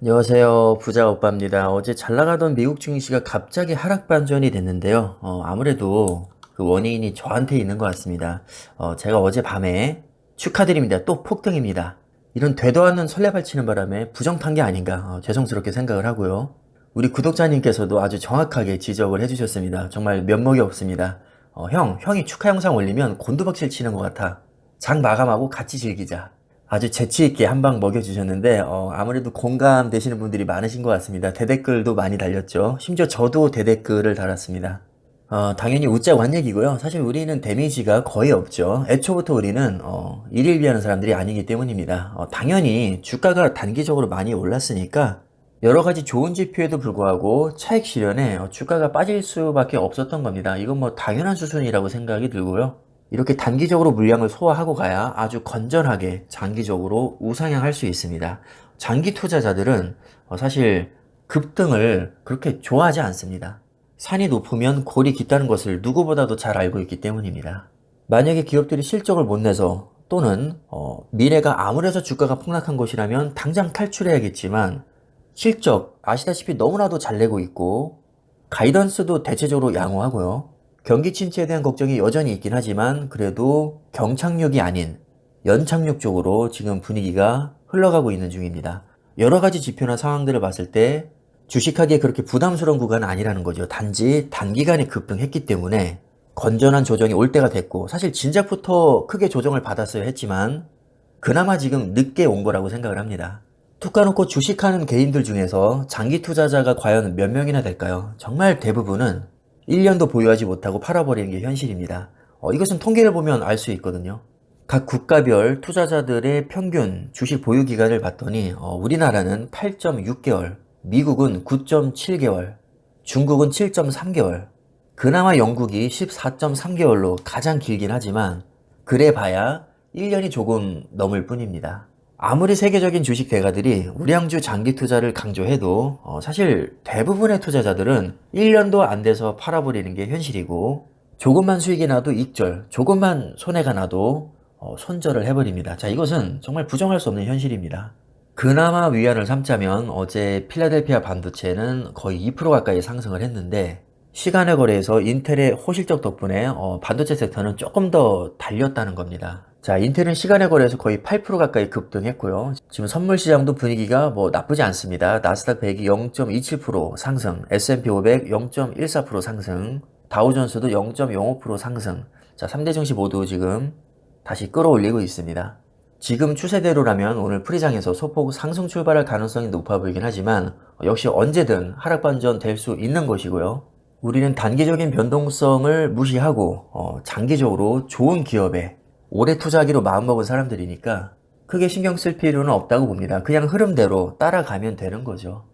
안녕하세요. 부자 오빠입니다. 어제 잘 나가던 미국 증시가 갑자기 하락 반전이 됐는데요. 어, 아무래도 그 원인이 저한테 있는 것 같습니다. 어, 제가 어제 밤에 축하드립니다. 또 폭등입니다. 이런 되도 않는 설레발 치는 바람에 부정 탄 게 아닌가 어, 죄송스럽게 생각을 하고요. 우리 구독자님께서도 아주 정확하게 지적을 해주셨습니다. 정말 면목이 없습니다. 어, 형, 형이 축하 영상 올리면 곤두박질 치는 것 같아. 장 마감하고 같이 즐기자. 아주 재치있게 한 방 먹여주셨는데, 어, 아무래도 공감되시는 분들이 많으신 것 같습니다. 대댓글도 많이 달렸죠. 심지어 저도 대댓글을 달았습니다. 어, 당연히 웃자 완 얘기고요. 사실 우리는 데미지가 거의 없죠. 애초부터 우리는 어, 일일 비하는 사람들이 아니기 때문입니다. 어, 당연히 주가가 단기적으로 많이 올랐으니까 여러 가지 좋은 지표에도 불구하고 차익 실현에 어, 주가가 빠질 수밖에 없었던 겁니다. 이건 뭐 당연한 수준이라고 생각이 들고요. 이렇게 단기적으로 물량을 소화하고 가야 아주 건전하게 장기적으로 우상향할 수 있습니다. 장기 투자자들은 어, 사실 급등을 그렇게 좋아하지 않습니다. 산이 높으면 골이 깊다는 것을 누구보다도 잘 알고 있기 때문입니다. 만약에 기업들이 실적을 못 내서 또는 어, 미래가 암울해서 주가가 폭락한 것이라면 당장 탈출해야겠지만 실적 아시다시피 너무나도 잘 내고 있고 가이던스도 대체적으로 양호하고요. 경기 침체에 대한 걱정이 여전히 있긴 하지만 그래도 경착륙이 아닌 연착륙 쪽으로 지금 분위기가 흘러가고 있는 중입니다. 여러 가지 지표나 상황들을 봤을 때 주식하기에 그렇게 부담스러운 구간은 아니라는 거죠. 단지 단기간에 급등했기 때문에 건전한 조정이 올 때가 됐고 사실 진작부터 크게 조정을 받았어야 했지만 그나마 지금 늦게 온 거라고 생각을 합니다. 툭 까놓고 주식하는 개인들 중에서 장기 투자자가 과연 몇 명이나 될까요? 정말 대부분은 1년도 보유하지 못하고 팔아버리는 게 현실입니다. 어, 이것은 통계를 보면 알 수 있거든요. 각 국가별 투자자들의 평균 주식 보유 기간을 봤더니 어, 우리나라는 8.6개월, 미국은 9.7개월, 중국은 7.3개월, 그나마 영국이 14.3개월로 가장 길긴 하지만 그래 봐야 1년이 조금 넘을 뿐입니다. 아무리 세계적인 주식 대가들이 우량주 장기 투자를 강조해도 어, 사실 대부분의 투자자들은 1년도 안 돼서 팔아버리는 게 현실이고 조금만 수익이 나도 익절, 조금만 손해가 나도 어, 손절을 해버립니다. 자, 이것은 정말 부정할 수 없는 현실입니다. 그나마 위안을 삼자면 어제 필라델피아 반도체는 거의 2% 가까이 상승을 했는데 시간의 거래에서 인텔의 호실적 덕분에 어, 반도체 섹터는 조금 더 달렸다는 겁니다. 자, 인텔은 시간의 거래에서 거의 8% 가까이 급등했고요. 지금 선물 시장도 분위기가 뭐 나쁘지 않습니다. 나스닥 100이 0.27% 상승, S&P 500 0.14% 상승, 다우존스도 0.05% 상승. 자, 3대 증시 모두 지금 다시 끌어올리고 있습니다. 지금 추세대로라면 오늘 프리장에서 소폭 상승 출발할 가능성이 높아 보이긴 하지만 역시 언제든 하락 반전 될 수 있는 것이고요. 우리는 단기적인 변동성을 무시하고 어, 장기적으로 좋은 기업에 오래 투자하기로 마음먹은 사람들이니까 크게 신경 쓸 필요는 없다고 봅니다. 그냥 흐름대로 따라가면 되는 거죠.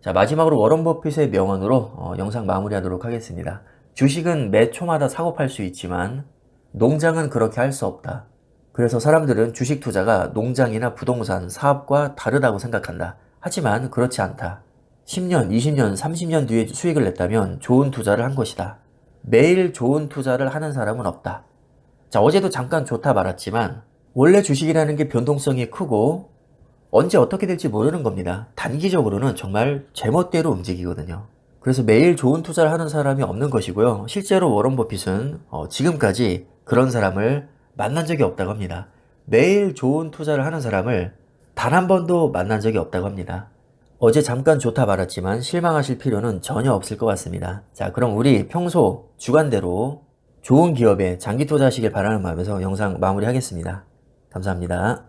자 마지막으로 워런 버핏의 명언으로 어, 영상 마무리하도록 하겠습니다. 주식은 매 초마다 사고 팔 수 있지만 농장은 그렇게 할 수 없다. 그래서 사람들은 주식 투자가 농장이나 부동산, 사업과 다르다고 생각한다. 하지만 그렇지 않다. 10년, 20년, 30년 뒤에 수익을 냈다면 좋은 투자를 한 것이다. 매일 좋은 투자를 하는 사람은 없다. 자, 어제도 잠깐 좋다 말았지만 원래 주식이라는 게 변동성이 크고 언제 어떻게 될지 모르는 겁니다. 단기적으로는 정말 제멋대로 움직이거든요. 그래서 매일 좋은 투자를 하는 사람이 없는 것이고요. 실제로 워런 버핏은 어, 지금까지 그런 사람을 만난 적이 없다고 합니다. 매일 좋은 투자를 하는 사람을 단 한 번도 만난 적이 없다고 합니다. 어제 잠깐 좋다 말았지만 실망하실 필요는 전혀 없을 것 같습니다. 자, 그럼 우리 평소 주관대로 좋은 기업에 장기 투자하시길 바라는 마음에서 영상 마무리하겠습니다. 감사합니다.